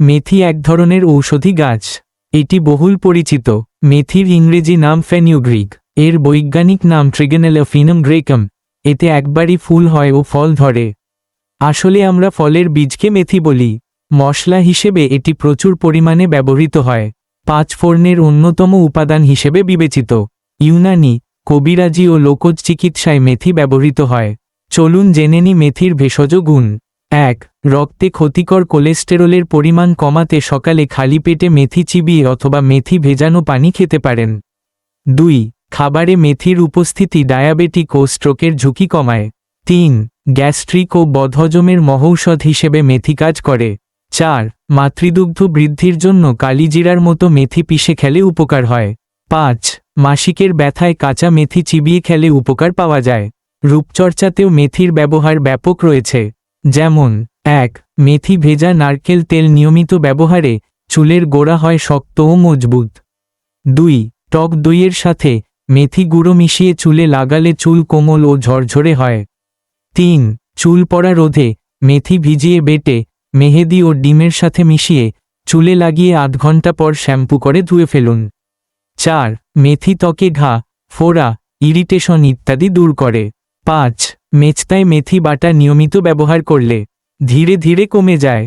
মেথি এক ধরনের ঔষধি গাছ। এটি বহুল পরিচিত। মেথির ইংরেজি নাম ফেনিউগ্রিক এর বৈজ্ঞানিক নাম ট্রিগেনেলোফিনাম গ্রেকম। এতে একবারই ফুল হয় ও ফল ধরে। আসলে আমরা ফলের বীজকে মেথি বলি। মশলা হিসেবে এটি প্রচুর পরিমাণে ব্যবহৃত হয়। পাঁচ ফোড়নের অন্যতম উপাদান হিসেবে বিবেচিত। ইউনানি, কবিরাজি ও লোকজ চিকিৎসায় মেথি ব্যবহৃত হয়। চলুন জেনে নি মেথির ভেষজ গুণ। এক, রক্তে ক্ষতিকর কোলেস্টেরলের পরিমাণ কমাতে সকালে খালি পেটে মেথি চিবিয়ে অথবা মেথি ভেজানো পানি খেতে পারেন। দুই, খাবারে মেথির উপস্থিতি ডায়াবেটিক ও স্ট্রোকের ঝুঁকি কমায়। তিন, গ্যাস্ট্রিক ও বদহজমের মহৌষধ হিসেবে মেথি কাজ করে। চার, মাতৃদুগ্ধ বৃদ্ধির জন্য কালিজিরার মতো মেথি পিষে খেলে উপকার হয়। পাঁচ, মাসিকের ব্যথায় কাঁচা মেথি চিবিয়ে খেলে উপকার পাওয়া যায়। রূপচর্চাতেও মেথির ব্যবহার ব্যাপক রয়েছে। যেমন, এক, মেথি ভেজা নারকেল তেল নিয়মিত ব্যবহারে চুলের গোড়া হয় শক্ত ও মজবুত। দুই, টক দইয়ের সাথে মেথি গুঁড়ো মিশিয়ে চুলে লাগালে চুল কোমল ও ঝরঝরে হয়। তিন, চুল পড়া রোধে মেথি ভিজিয়ে বেটে মেহেদি ও ডিমের সাথে মিশিয়ে চুলে লাগিয়ে আধ ঘণ্টা পর শ্যাম্পু করে ধুয়ে ফেলুন। চার, মেথি ত্বকে ঘা, ফোড়া, ইরিটেশন ইত্যাদি দূর করে। পাঁচ মেচতায় মেথি বাটা নিয়মিত ব্যবহার করলে ধীরে ধীরে কমে যায়।